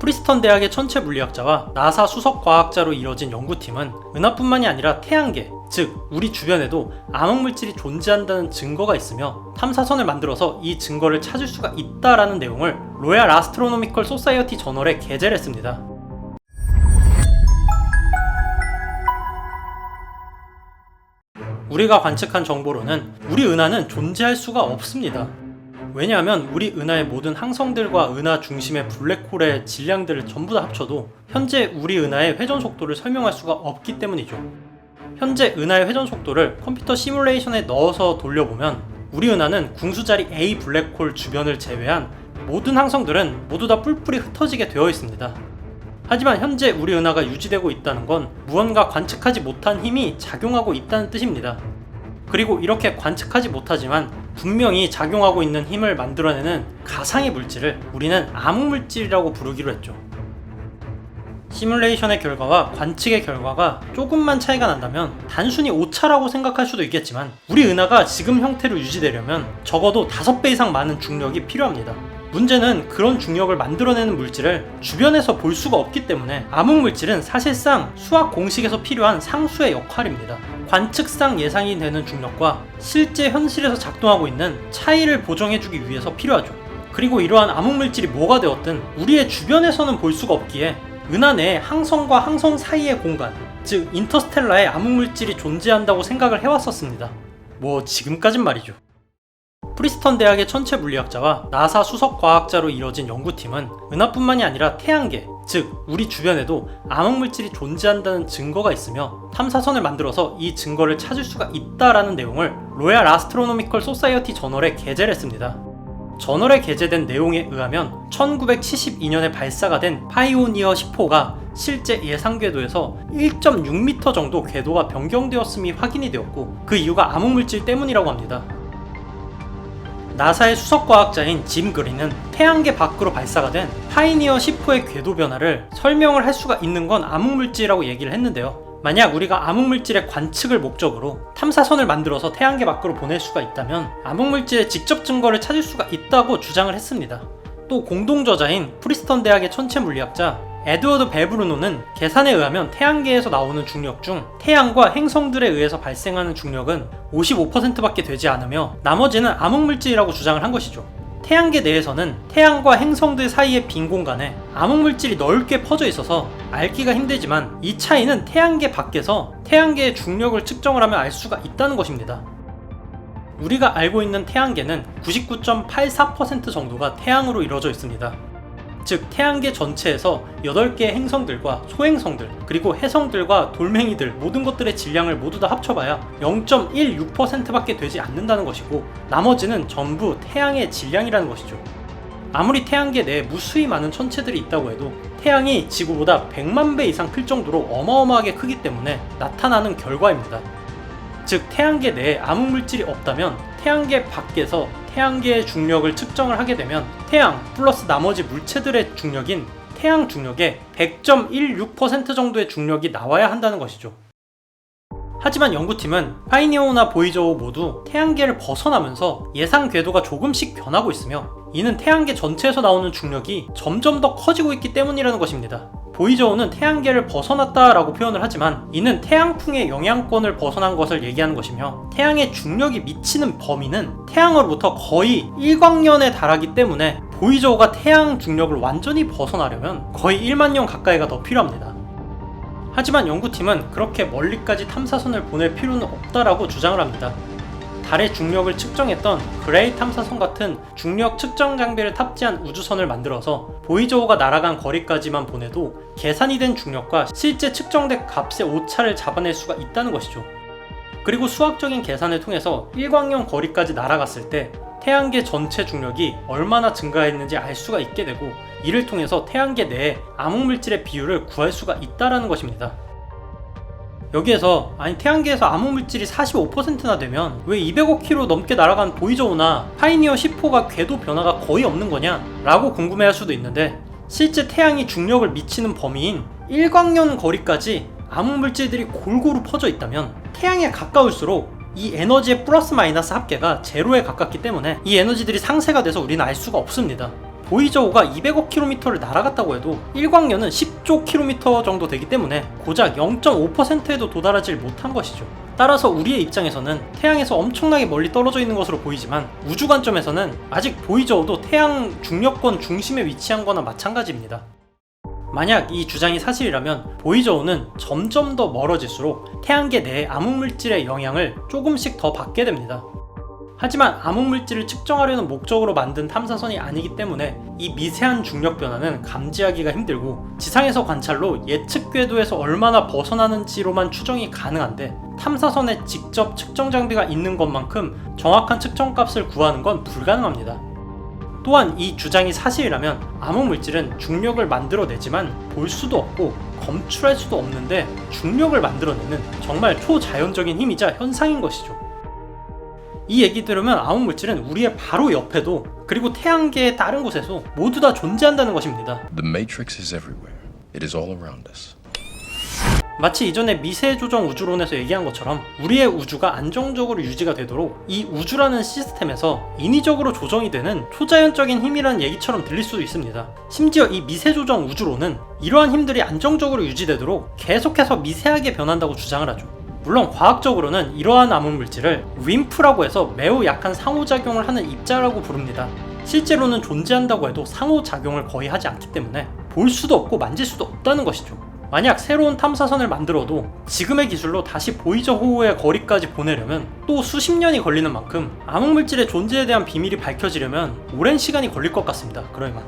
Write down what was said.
프리스턴 대학의 천체 물리학자와 나사 수석 과학자로 이뤄진 연구팀은 은하뿐만이 아니라 태양계, 즉 우리 주변에도 암흑 물질이 존재한다는 증거가 있으며 탐사선을 만들어서 이 증거를 찾을 수가 있다라는 내용을 로얄 아스트로노미컬 소사이어티 저널에 게재를 했습니다. 우리가 관측한 정보로는 우리 은하는 존재할 수가 없습니다. 왜냐하면 우리 은하의 모든 항성들과 은하 중심의 블랙홀의 질량들을 전부 다 합쳐도 현재 우리 은하의 회전 속도를 설명할 수가 없기 때문이죠. 현재 은하의 회전 속도를 컴퓨터 시뮬레이션에 넣어서 돌려보면 우리 은하는 궁수자리 A 블랙홀 주변을 제외한 모든 항성들은 모두 다 뿔뿔이 흩어지게 되어 있습니다. 하지만 현재 우리 은하가 유지되고 있다는 건 무언가 관측하지 못한 힘이 작용하고 있다는 뜻입니다. 그리고 이렇게 관측하지 못하지만 분명히 작용하고 있는 힘을 만들어내는 가상의 물질을 우리는 암흑 물질이라고 부르기로 했죠. 시뮬레이션의 결과와 관측의 결과가 조금만 차이가 난다면 단순히 오차라고 생각할 수도 있겠지만 우리 은하가 지금 형태로 유지되려면 적어도 5배 이상 많은 중력이 필요합니다. 문제는 그런 중력을 만들어내는 물질을 주변에서 볼 수가 없기 때문에 암흑 물질은 사실상 수학 공식에서 필요한 상수의 역할입니다. 관측상 예상이 되는 중력과 실제 현실에서 작동하고 있는 차이를 보정해주기 위해서 필요하죠. 그리고 이러한 암흑물질이 뭐가 되었든 우리의 주변에서는 볼 수가 없기에 은하 내에 항성과 항성 사이의 공간, 즉 인터스텔라에 암흑물질이 존재한다고 생각을 해왔었습니다. 뭐 지금까진 말이죠. 프리스턴 대학의 천체 물리학자와 나사 수석 과학자로 이뤄진 연구팀은 은하뿐만이 아니라 태양계, 즉 우리 주변에도 암흑 물질이 존재한다는 증거가 있으며 탐사선을 만들어서 이 증거를 찾을 수가 있다라는 내용을 로얄 아스트로노미컬 소사이어티 저널에 게재를 했습니다. 저널에 게재된 내용에 의하면 1972년에 발사가 된 파이오니어 10호가 실제 예상 궤도에서 1.6m 정도 궤도가 변경되었음이 확인이 되었고 그 이유가 암흑물질 때문이라고 합니다. 나사의 수석과학자인 짐 그린은 태양계 밖으로 발사가 된 파이니어 10호의 궤도 변화를 설명을 할 수가 있는 건 암흑물질이라고 얘기를 했는데요. 만약 우리가 암흑물질의 관측을 목적으로 탐사선을 만들어서 태양계 밖으로 보낼 수가 있다면 암흑물질의 직접 증거를 찾을 수가 있다고 주장을 했습니다. 또 공동저자인 프리스턴 대학의 천체 물리학자 에드워드 벨브루노는 계산에 의하면 태양계에서 나오는 중력 중 태양과 행성들에 의해서 발생하는 중력은 55%밖에 되지 않으며 나머지는 암흑물질이라고 주장을 한 것이죠. 태양계 내에서는 태양과 행성들 사이의 빈 공간에 암흑물질이 넓게 퍼져 있어서 알기가 힘들지만 이 차이는 태양계 밖에서 태양계의 중력을 측정을 하면 알 수가 있다는 것입니다. 우리가 알고 있는 태양계는 99.84% 정도가 태양으로 이루어져 있습니다. 즉 태양계 전체에서 8개의 행성들과 소행성들 그리고 해성들과 돌멩이들 모든 것들의 질량을 모두 다 합쳐봐야 0.16%밖에 되지 않는다는 것이고 나머지는 전부 태양의 질량이라는 것이죠. 아무리 태양계 내에 무수히 많은 천체들이 있다고 해도 태양이 지구보다 100만 배 이상 클 정도로 어마어마하게 크기 때문에 나타나는 결과입니다. 즉 태양계 내에 암흑물질이 없다면 태양계 밖에서 태양계의 중력을 측정을 하게 되면 태양 플러스 나머지 물체들의 중력인 태양 중력의 100.16% 정도의 중력이 나와야 한다는 것이죠. 하지만 연구팀은 파이니오나 보이저우 모두 태양계를 벗어나면서 예상 궤도가 조금씩 변하고 있으며 이는 태양계 전체에서 나오는 중력이 점점 더 커지고 있기 때문이라는 것입니다. 보이저우는 태양계를 벗어났다라고 표현을 하지만 이는 태양풍의 영향권을 벗어난 것을 얘기하는 것이며 태양의 중력이 미치는 범위는 태양으로부터 거의 일광년에 달하기 때문에 보이저우가 태양 중력을 완전히 벗어나려면 거의 1만 년 가까이가 더 필요합니다. 하지만 연구팀은 그렇게 멀리까지 탐사선을 보낼 필요는 없다라고 주장을 합니다. 달의 중력을 측정했던 그레이 탐사선 같은 중력 측정 장비를 탑재한 우주선을 만들어서 보이저우가 날아간 거리까지만 보내도 계산이 된 중력과 실제 측정된 값의 오차를 잡아낼 수가 있다는 것이죠. 그리고 수학적인 계산을 통해서 일광년 거리까지 날아갔을 때 태양계 전체 중력이 얼마나 증가했는지 알 수가 있게 되고 이를 통해서 태양계 내에 암흑물질의 비율을 구할 수가 있다라는 것입니다. 여기에서 아니 태양계에서 암흑물질이 45%나 되면 왜 200억 킬로 넘게 날아간 보이저우나 파이니어 10호가 궤도 변화가 거의 없는 거냐? 라고 궁금해할 수도 있는데 실제 태양이 중력을 미치는 범위인 일광년 거리까지 암흑물질들이 골고루 퍼져 있다면 태양에 가까울수록 이 에너지의 플러스 마이너스 합계가 제로에 가깝기 때문에 이 에너지들이 상쇄가 돼서 우리는 알 수가 없습니다. 보이저호가 200억 킬로미터를 날아갔다고 해도 일광년은 10조 킬로미터 정도 되기 때문에 고작 0.5%에도 도달하지 못한 것이죠. 따라서 우리의 입장에서는 태양에서 엄청나게 멀리 떨어져 있는 것으로 보이지만 우주 관점에서는 아직 보이저호도 태양 중력권 중심에 위치한 거나 마찬가지입니다. 만약 이 주장이 사실이라면 보이저호는 점점 더 멀어질수록 태양계 내의 암흑물질의 영향을 조금씩 더 받게 됩니다. 하지만 암흑물질을 측정하려는 목적으로 만든 탐사선이 아니기 때문에 이 미세한 중력 변화는 감지하기가 힘들고 지상에서 관찰로 예측 궤도에서 얼마나 벗어나는지로만 추정이 가능한데 탐사선에 직접 측정 장비가 있는 것만큼 정확한 측정 값을 구하는 건 불가능합니다. 또한 이 주장이 사실이라면 암흑물질은 중력을 만들어내지만 볼 수도 없고 검출할 수도 없는데 중력을 만들어내는 정말 초자연적인 힘이자 현상인 것이죠. 이 얘기 들으면 암흑물질은 우리의 바로 옆에도 그리고 태양계의 다른 곳에서 모두 다 존재한다는 것입니다. The Matrix is everywhere. It is all around us. 마치 이전에 미세 조정 우주론에서 얘기한 것처럼 우리의 우주가 안정적으로 유지가 되도록 이 우주라는 시스템에서 인위적으로 조정이 되는 초자연적인 힘이라는 얘기처럼 들릴 수도 있습니다. 심지어 이 미세 조정 우주론은 이러한 힘들이 안정적으로 유지되도록 계속해서 미세하게 변한다고 주장을 하죠. 물론 과학적으로는 이러한 암흑물질을 윈프라고 해서 매우 약한 상호작용을 하는 입자라고 부릅니다. 실제로는 존재한다고 해도 상호작용을 거의 하지 않기 때문에 볼 수도 없고 만질 수도 없다는 것이죠. 만약 새로운 탐사선을 만들어도 지금의 기술로 다시 보이저 호우의 거리까지 보내려면 또 수십 년이 걸리는 만큼 암흑물질의 존재에 대한 비밀이 밝혀지려면 오랜 시간이 걸릴 것 같습니다. 그러면